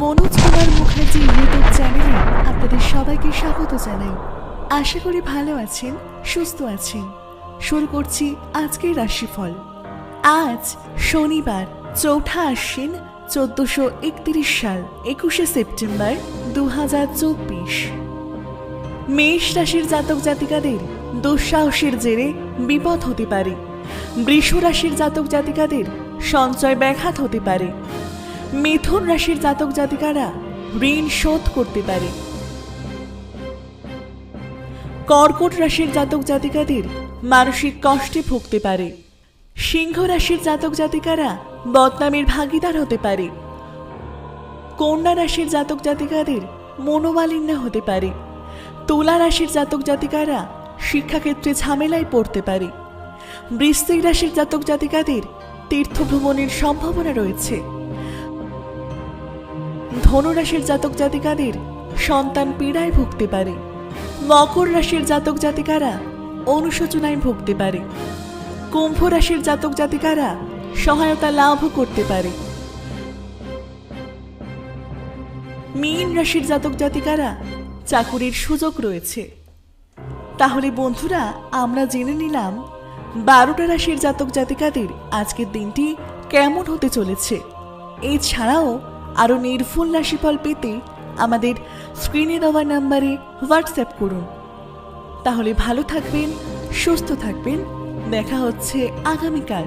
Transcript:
Manoj Kumar Mukherjee YouTube চ্যানেলে আপনাদের সবাইকে স্বাগত জানাই। আশা করি ভালো আছেন, সুস্থ আছেন। শুরু করছি আজকের রাশিফল। আজ শনিবার, চৌঠা আশ্বিন, চোদ্দশো একত্রিশ সাল, একুশে সেপ্টেম্বর দু হাজার চব্বিশ। মেষ রাশির জাতক জাতিকাদের দুঃসাহসের জেরে বিপদ হতে পারে। বৃষ রাশির জাতক জাতিকাদের সঞ্চয় ব্যাঘাত হতে পারে। মিথুন রাশির জাতক জাতিকারা ঋণ শোধ করতে পারে। কর্কট রাশির জাতক জাতিকাদের মানসিক কষ্টে ভুগতে পারে। সিংহ রাশির জাতক জাতিকারা বদনামের ভাগিদার হতে পারে। কন্যা রাশির জাতক জাতিকাদের মনোমালিন্য হতে পারে। তুলা রাশির জাতক জাতিকারা শিক্ষাক্ষেত্রে ঝামেলায় পড়তে পারে। বৃশ্চিক রাশির জাতক জাতিকাদের তীর্থ ভ্রমণের সম্ভাবনা রয়েছে। ধনুরাশির জাতক জাতিকাদের সন্তান পীড়ায় ভুগতে পারে। মকর রাশির জাতক জাতিকারা অনুশোচনায় ভুগতে পারে। কুম্ভ রাশির জাতক জাতিকারা সহায়তা লাভ করতে পারে। মীন রাশির জাতক জাতিকারা চাকুরির সুযোগ রয়েছে। তাহলে বন্ধুরা, আমরা জেনে নিলাম বারোটা রাশির জাতক জাতিকাদের আজকের দিনটি কেমন হতে চলেছে। এছাড়াও আরও নির্ভুল রাশিফল পেতে আমাদের স্ক্রিনে দেওয়া নাম্বারে হোয়াটসঅ্যাপ করুন। তাহলে ভালো থাকবেন, সুস্থ থাকবেন। দেখা হচ্ছে আগামীকাল।